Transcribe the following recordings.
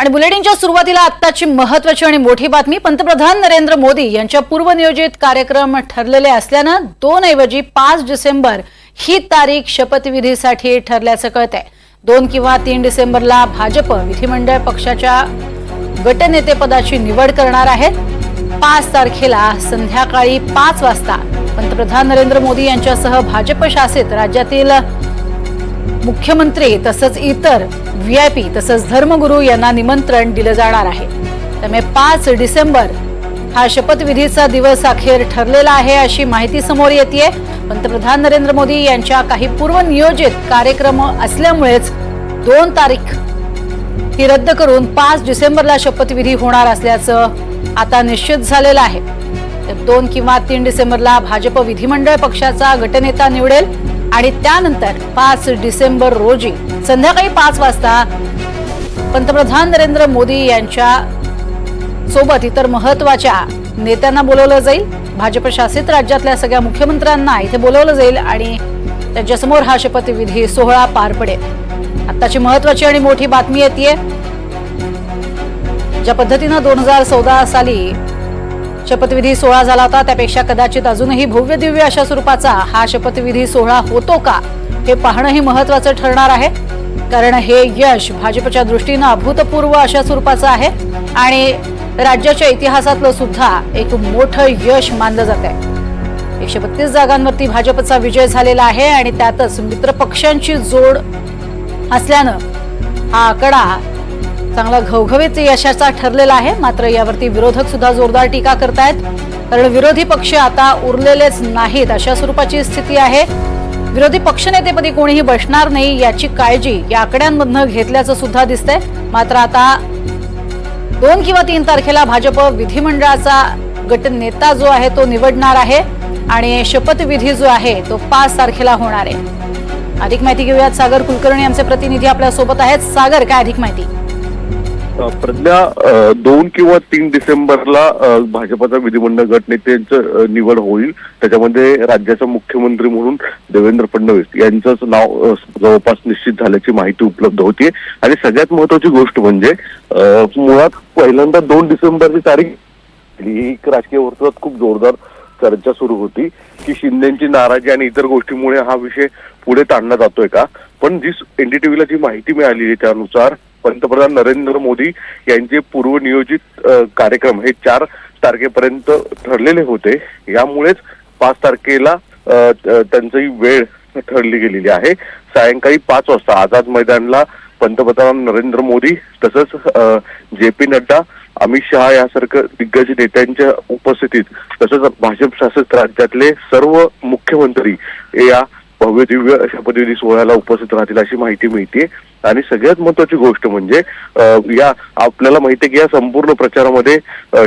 आणि बुलेटिनच्या सुरुवातीला आत्ताची महत्वाची आणि मोठी बातमी पंतप्रधान नरेंद्र मोदी यांच्या पूर्वनियोजित कार्यक्रम ठरलेले असल्यानं दोन ऐवजी पाच डिसेंबर ही तारीख शपथविधीसाठी ठरल्याचं कळत आहे दोन किंवा तीन डिसेंबरला भाजप विधिमंडळ पक्षाच्या गटनेतेपदाची निवड करणार आहेत. पाच तारखेला संध्याकाळी पाच वाजता पंतप्रधान नरेंद्र मोदी यांच्यासह भाजप शासित राज्यातील मुख्यमंत्री तसंच इतर व्ही आय पी तसंच धर्मगुरू यांना निमंत्रण दिलं जाणार आहे. त्यामुळे पाच डिसेंबर हा शपथविधीचा दिवस अखेर ठरलेला आहे अशी माहिती समोर येते पंतप्रधान नरेंद्र मोदी यांच्या काही पूर्वनियोजित कार्यक्रम असल्यामुळेच दोन तारीख ही रद्द करून पाच डिसेंबरला शपथविधी होणार असल्याचं आता निश्चित झालेलं आहे. तर दोन किंवा तीन डिसेंबरला भाजप विधिमंडळ पक्षाचा गटनेता निवडेल. आणि त्यानंतर पाच डिसेंबर रोजी संध्याकाळी पाच वाजता पंतप्रधान नरेंद्र मोदी यांच्या सोबत इतर महत्त्वाच्या नेत्यांना बोलवलं जाईल. भाजप शासित राज्यातल्या सगळ्या मुख्यमंत्र्यांना इथे बोलवलं जाईल आणि त्यांच्यासमोर हा शपथविधी सोहळा पार पडेल. आत्ताची महत्वाची आणि मोठी बातमी येते ज्या पद्धतीनं दोन हजार चौदा साली शपथविधी सोहळा झाला होता. त्यापेक्षा कदाचित अजूनही भव्य दिव्य अशा स्वरूपाचा हा शपथविधी सोहळा होतो का? हे पाहणंही महत्वाचं ठरणार आहे. कारण हे यश भाजपच्या दृष्टीनं अभूतपूर्व अशा स्वरूपाचं आहे आणि राज्याच्या इतिहासातलं सुद्धा एक मोठं यश मानलं जात आहे. एकशे बत्तीस जागांवरती भाजपचा विजय झालेला आहे आणि त्यातच मित्रपक्षांची जोड असल्यानं हा आकडा चांगला घवघवीत यशाचा ठरलेला आहे. मात्र यावरती विरोधक सुद्धा जोरदार टीका करतायत. कारण विरोधी पक्ष आता उरलेलेच नाहीत अशा स्वरूपाची स्थिती आहे. विरोधी पक्षनेतेपदी कोणीही बसणार नाही याची काळजी या आकड्यांमधनं घेतल्याचं सुद्धा दिसतंय. मात्र आता दोन किंवा तीन तारखेला भाजप विधिमंडळाचा गटनेता जो आहे तो निवडणार आहे आणि शपथविधी जो आहे तो पाच तारखेला होणार आहे. अधिक माहिती घेऊयात. सागर कुलकर्णी आमचे प्रतिनिधी आपल्यासोबत आहेत. सागर काय अधिक माहिती? प्रज्ञा दोन किंवा तीन डिसेंबरला भाजपाचा भाजपचा विधिमंडळ गटनेत्यांचं निवड होईल. त्याच्यामध्ये राज्याचा मुख्यमंत्री म्हणून देवेंद्र फडणवीस यांचंच नाव जवळपास निश्चित झाल्याची माहिती उपलब्ध होती आणि सगळ्यात महत्वाची गोष्ट म्हणजे मुळात पहिल्यांदा दोन डिसेंबरची तारीख ही एक राजकीय वर्तुळात खूप जोरदार चर्चा सुरू होती की शिंदेची नाराजी आणि इतर गोष्टीमुळे हा विषय पुढे ताणला जातोय का? पण जी एनडीटीव्हीला जी माहिती मिळाली आहे त्यानुसार पंतप्रधान नरेंद्र मोदी यांचे पूर्वनियोजित कार्यक्रम हे चार तारखेपर्यंत ठरलेले होते. यामुळेच पाच तारखेला त्यांची वेळ ठरली गेलेली आहे. सायंकाळी पाच वाजता आझाद मैदानला पंतप्रधान नरेंद्र मोदी तसंच जे पी नड्डा अमित शहा यासारखं दिग्गज नेत्यांच्या उपस्थितीत तसंच भाजप शासित राज्यातले सर्व मुख्यमंत्री या भव्य दिव्य शपथविधी सोहळ्याला उपस्थित राहतील अशी माहिती मिळते आणि सगळ्यात महत्वाची गोष्ट म्हणजे या आपल्याला माहिती आहे की या संपूर्ण प्रचारामध्ये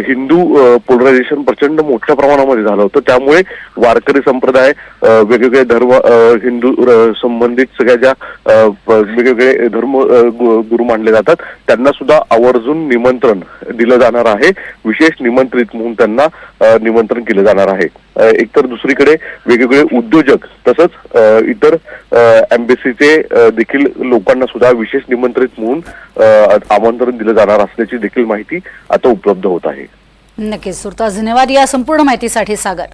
हिंदू पोलरायझेशन प्रचंड मोठ्या प्रमाणामध्ये झालं होतं. त्यामुळे वारकरी संप्रदाय वेगवेगळे धर्म हिंदू संबंधित सगळ्या ज्या वेगवेगळे धर्म गुरु मानले जातात त्यांना सुद्धा आवर्जून निमंत्रण दिलं जाणार आहे. विशेष निमंत्रित म्हणून त्यांना निमंत्रण केलं जाणार आहे. एकतर दुसरीकडे वेगवेगळे उद्योजक तसंच इतर एम्बेसीचे देखील लोकांना सुद्धा विशेष निमंत्रित म्हणून आमंत्रण दिलं जाणार असल्याची देखील माहिती आता उपलब्ध होत आहे. नक्कीच सुरतास धन्यवाद या संपूर्ण माहितीसाठी सागर.